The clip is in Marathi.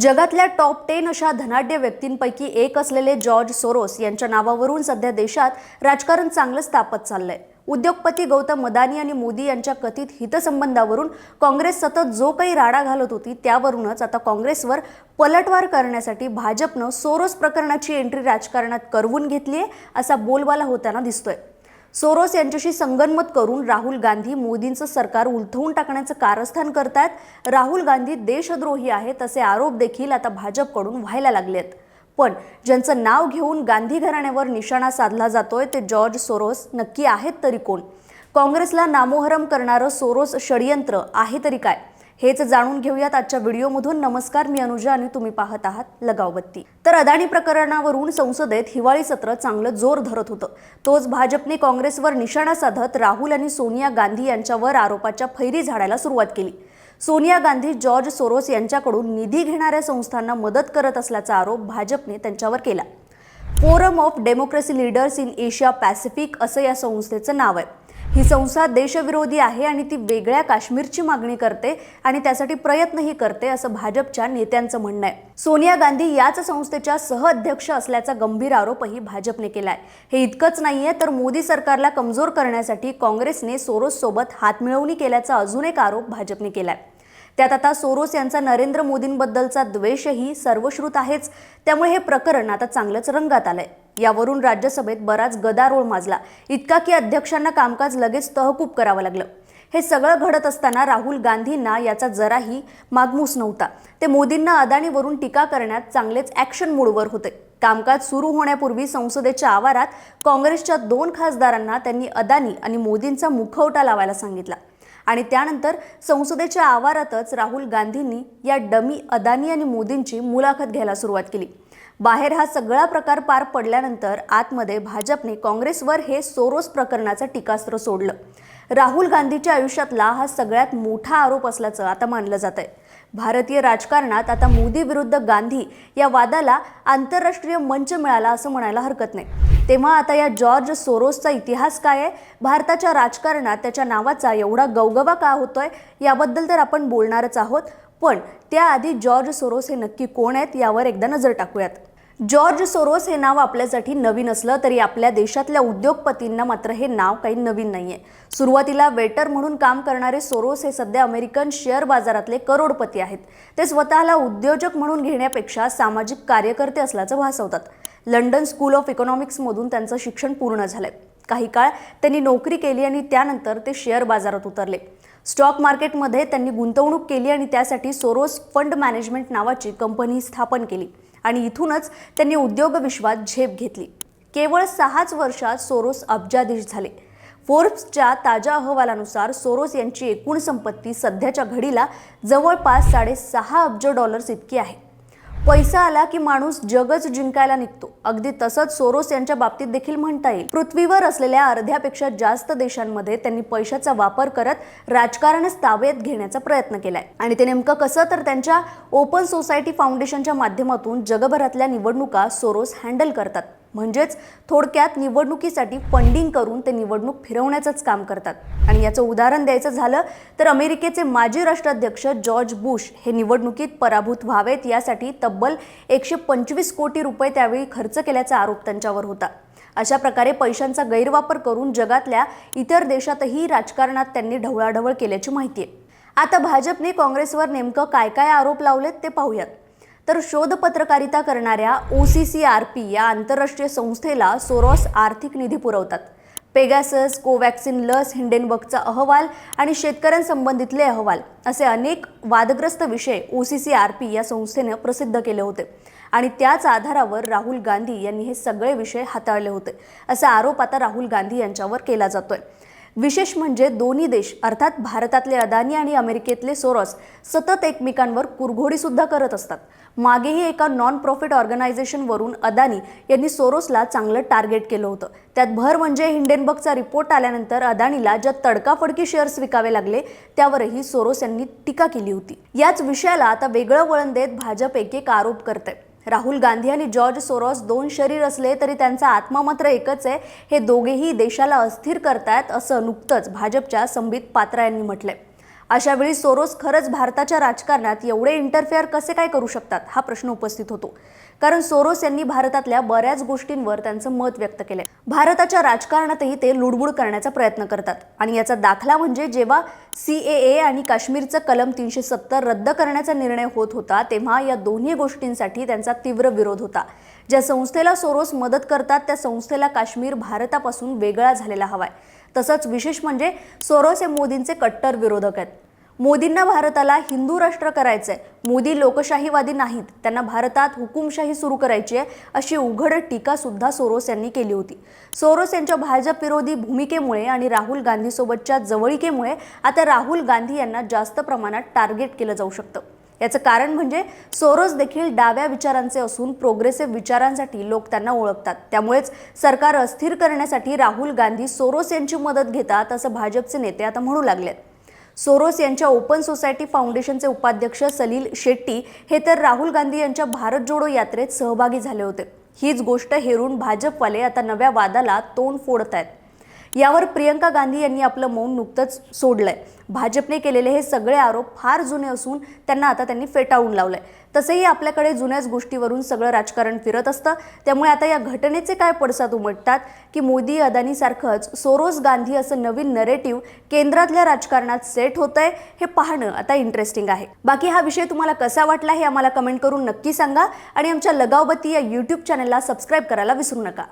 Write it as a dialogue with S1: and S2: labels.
S1: जगातल्या टॉप टेन अशा धनाढ्य व्यक्तींपैकी एक असलेले जॉर्ज सोरोस यांच्या नावावरून सध्या देशात राजकारण चांगलंच तापत चाललंय. उद्योगपती गौतम अदानी आणि मोदी यांच्या कथित हितसंबंधावरून काँग्रेस सतत जो काही राडा घालत होती त्यावरूनच आता काँग्रेसवर पलटवार करण्यासाठी भाजपनं सोरोस प्रकरणाची एंट्री राजकारणात करवून घेतली आहे असा बोलबाला होताना दिसतोय. सोरोस यांच्याशी संगनमत करून राहुल गांधी मोदींचं सरकार उलथवून टाकण्याचं कारस्थान करतात राहुल गांधी देशद्रोही आहेत असे आरोप देखील आता भाजपकडून व्हायला लागलेत. पण ज्यांचं नाव घेऊन गांधी घराण्यावर निशाणा साधला जातोय ते जॉर्ज सोरोस नक्की आहेत तरी कोण? काँग्रेसला नामोहरम करणारं सोरोस षडयंत्र आहे तरी काय? हेच जाणून घेऊयात आजच्या व्हिडिओमधून. नमस्कार मी अनुजा आणि तुम्ही पाहत आहात लगावबत्ती. तर अदानी प्रकरणावरून संसदेत हिवाळी सत्र चांगलं जोर धरत होतं. तोच भाजपने काँग्रेसवर निशाणा साधत राहुल आणि सोनिया गांधी यांच्यावर आरोपाच्या फैरी झाडायला सुरुवात केली. सोनिया गांधी जॉर्ज सोरोस यांच्याकडून निधी घेणाऱ्या संस्थांना मदत करत असल्याचा आरोप भाजपने त्यांच्यावर केला. Forum of democracy leaders in Asia Pacific असं या संस्थेचं नाव आहे. ही संस्था देशविरोधी आहे आणि ती वेगळ्या काश्मीरची मागणी करते आणि त्यासाठी प्रयत्नही करते असं भाजपच्या नेत्यांचं म्हणणं आहे. सोनिया गांधी याच संस्थेच्या सहअध्यक्ष असल्याचा गंभीर आरोपही भाजपने केलाय. हे इतकंच नाहीये तर मोदी सरकारला कमजोर करण्यासाठी काँग्रेसने सोरोस सोबत हातमिळवणी केल्याचा अजून एक आरोप भाजपने केलाय. त्यात आता सोरोस यांचा नरेंद्र मोदींबद्दलचा द्वेषही सर्वश्रुत आहेच. त्यामुळे हे प्रकरण आता चांगलंच रंगात आलंय. यावरून राज्यसभेत बराच गदारोळ माजला. इतका की अध्यक्षांना कामकाज लगेच तहकूब करावं लागलं. हे सगळं घडत असताना राहुल गांधींना याचा जराही मागमूस नव्हता. ते मोदींना अदानीवरून टीका करण्यात चांगलेच ॲक्शन मूडवर होते. कामकाज सुरू होण्यापूर्वी संसदेच्या आवारात काँग्रेसच्या दोन खासदारांना त्यांनी अदानी आणि मोदींचा मुखवटा लावायला सांगितला. आणि त्यानंतर संसदेच्या आवारातच राहुल गांधींनी या डमी अदानी आणि मोदींची मुलाखत घ्यायला सुरुवात केली. बाहेर हा सगळा प्रकार पार पडल्यानंतर आतमध्ये भाजपने काँग्रेसवर हे सोरोस प्रकरणाचं टीकास्त्र सोडलं. राहुल गांधीच्या आयुष्यातला हा सगळ्यात मोठा आरोप असल्याचं आता मानलं जात आहे भारतीय राजकारणात आता मोदी विरुद्ध गांधी या वादाला आंतरराष्ट्रीय मंच मिळाला असं म्हणायला हरकत नाही. तेव्हा आता या जॉर्ज सोरोसचा इतिहास काय आहे? भारताच्या राजकारणात त्याच्या नावाचा एवढा गवगवा का होतोय? याबद्दल तर आपण बोलणारच आहोत. पण त्याआधी जॉर्ज सोरोस हे नक्की कोण आहेत? यावर एकदा नजर टाकूयात. जॉर्ज सोरोस हे नाव आपल्यासाठी नवीन असलं तरी आपल्या देशातल्या उद्योगपतींना मात्र हे नाव काही नवीन नाही आहे सुरुवातीला वेटर म्हणून काम करणारे सोरोस हे सध्या अमेरिकन शेअर बाजारातले करोडपती आहेत. ते स्वतःला उद्योजक म्हणून घेण्यापेक्षा सामाजिक कार्यकर्ते असल्याचं भासवतात. लंडन स्कूल ऑफ इकॉनॉमिक्समधून त्यांचं शिक्षण पूर्ण झालंय. काही काळ त्यांनी नोकरी केली आणि त्यानंतर ते शेअर बाजारात उतरले. स्टॉक मार्केटमध्ये त्यांनी गुंतवणूक केली आणि त्यासाठी सोरोस फंड मॅनेजमेंट नावाची कंपनी स्थापन केली. आणि इथूनच त्यांनी उद्योग विश्वात झेप घेतली. केवळ सहाच वर्षात सोरोस अब्जाधीश झाले. फोर्ब्सच्या ताज्या अहवालानुसार सोरोस यांची एकूण संपत्ती सध्याच्या घडीला जवळपास साडेसहा अब्ज डॉलर्स इतकी आहे. पैसा आला की माणूस जगच जिंकायला निघतो. अगदी तसंच सोरोस यांच्या बाबतीत देखील म्हणता येईल. पृथ्वीवर असलेल्या अर्ध्यापेक्षा जास्त देशांमध्ये त्यांनी पैशाचा वापर करत राजकारणच ताब्यात घेण्याचा प्रयत्न केलाय. आणि ते नेमकं कसं? तर त्यांच्या ओपन सोसायटी फाउंडेशनच्या माध्यमातून जगभरातल्या निवडणुका सोरोस हँडल करतात. म्हणजेच थोडक्यात निवडणुकीसाठी फंडिंग करून ते निवडणूक फिरवण्याचंच काम करतात. आणि याचं उदाहरण द्यायचं झालं तर अमेरिकेचे माजी राष्ट्राध्यक्ष जॉर्ज बुश हे निवडणुकीत पराभूत व्हावेत यासाठी तब्बल एकशे पंचवीस कोटी रुपये त्यावेळी खर्च केल्याचा आरोप त्यांच्यावर होता. अशा प्रकारे पैशांचा गैरवापर करून जगातल्या इतर देशातही राजकारणात त्यांनी ढवळाढवळ केल्याची माहिती आहे. आता भाजपने काँग्रेसवर नेमकं काय काय आरोप लावलेत ते पाहूयात. तर शोधपत्रकारिता करणाऱ्या O C C R P या आंतरराष्ट्रीय संस्थेला सोरॉस आर्थिक निधी पुरवतात. पेगॅसस कोवॅक्सिन लस हिंडेनबर्गचा अहवाल आणि शेतकऱ्यांसंबंधितले अहवाल असे अनेक वादग्रस्त विषय O C C R P या संस्थेनं प्रसिद्ध केले होते. आणि त्याच आधारावर राहुल गांधी यांनी हे सगळे विषय हाताळले होते. असा आरोप आता राहुल गांधी यांच्यावर केला जातोय. विशेष म्हणजे दोन्ही देश अर्थात भारतातले अदानी आणि अमेरिकेतले सोरॉस सतत एकमेकांवर कुरघोडीसुद्धा करत असतात. मागेही एका नॉन प्रॉफिट ऑर्गनायझेशनवरून अदानी यांनी सोरोसला चांगलं टार्गेट केलं होतं. त्यात भर म्हणजे हिंडेनबर्गचा रिपोर्ट आल्यानंतर अदानीला ज्या तडकाफडकी शेअर्स विकावे लागले त्यावरही सोरोस यांनी टीका केली होती. याच विषयाला आता वेगळं वळण देत भाजप एक एक आरोप करते राहुल गांधी आणि जॉर्ज सोरॉस दोन शरीर असले तरी त्यांचा आत्मा मात्र एकच आहे. हे दोघेही देशाला अस्थिर करतायत असं नुकतंच भाजपच्या संबित पात्रा यांनी म्हटलंय. अशा वेळी सोरोस खरंच भारताच्या राजकारणात एवढे इंटरफेअर कसे काय करू शकतात? हा प्रश्न उपस्थित होतो. कारण सोरोस यांनी भारतातल्या बऱ्याच गोष्टींवर त्यांचं मत व्यक्त केलंय. भारताच्या राजकारणातही ते लुडबुड करण्याचा प्रयत्न करतात. आणि याचा दाखला म्हणजे जेव्हा सी ए ए आणि काश्मीरचं कलम तीनशे सत्तर रद्द करण्याचा निर्णय होत होता तेव्हा या दोन्ही गोष्टींसाठी त्यांचा तीव्र विरोध होता. ज्या संस्थेला सोरोस मदत करतात त्या संस्थेला काश्मीर भारतापासून वेगळा झालेला हवाय. तसंच विशेष म्हणजे सोरोस हे मोदींचे कट्टर विरोधक आहेत. मोदींना भारताला हिंदू राष्ट्र करायचं आहे मोदी लोकशाहीवादी नाहीत. त्यांना भारतात हुकुमशाही सुरू करायची आहे अशी उघड टीकासुद्धा सोरोस यांनी केली होती. सोरोस यांच्या भाजप विरोधी भूमिकेमुळे आणि राहुल गांधीसोबतच्या जवळीकेमुळे आता राहुल गांधी यांना जास्त प्रमाणात टार्गेट केलं जाऊ शकतं. याचं कारण म्हणजे सोरोस देखील डाव्या विचारांचे असून प्रोग्रेसिव्ह विचारांसाठी लोक त्यांना ओळखतात. त्यामुळेच सरकार अस्थिर करण्यासाठी राहुल गांधी सोरोस यांची मदत घेतात असं भाजपचे नेते आता म्हणू लागलेत. सोरोस यांच्या ओपन सोसायटी फाउंडेशनचे उपाध्यक्ष सलील शेट्टी हे तर राहुल गांधी यांच्या भारत जोडो यात्रेत सहभागी झाले होते. हीच गोष्ट हेरून भाजपवाले आता नव्या वादाला तोंड फोडत आहेत यावर प्रियंका गांधी यांनी आपलं मौन नुकतंच सोडलंय. भाजपने केलेले हे सगळे आरोप फार जुने असून त्यांना आता त्यांनी फेटाळून लावलंय. तसंही आपल्याकडे जुन्याच गोष्टीवरून सगळं राजकारण फिरत असतं. त्यामुळे आता या घटनेचे काय पडसाद उमटतात की मोदी अदानीसारखंच सोरोस गांधी असं नवीन नरेटिव्ह केंद्रातल्या राजकारणात सेट होतंय हे पाहणं आता इंटरेस्टिंग आहे. बाकी हा विषय तुम्हाला कसा वाटला हे आम्हाला कमेंट करून नक्की सांगा आणि आमच्या लगावबत्ती या यूट्यूब चॅनलला सबस्क्राईब करायला विसरू नका.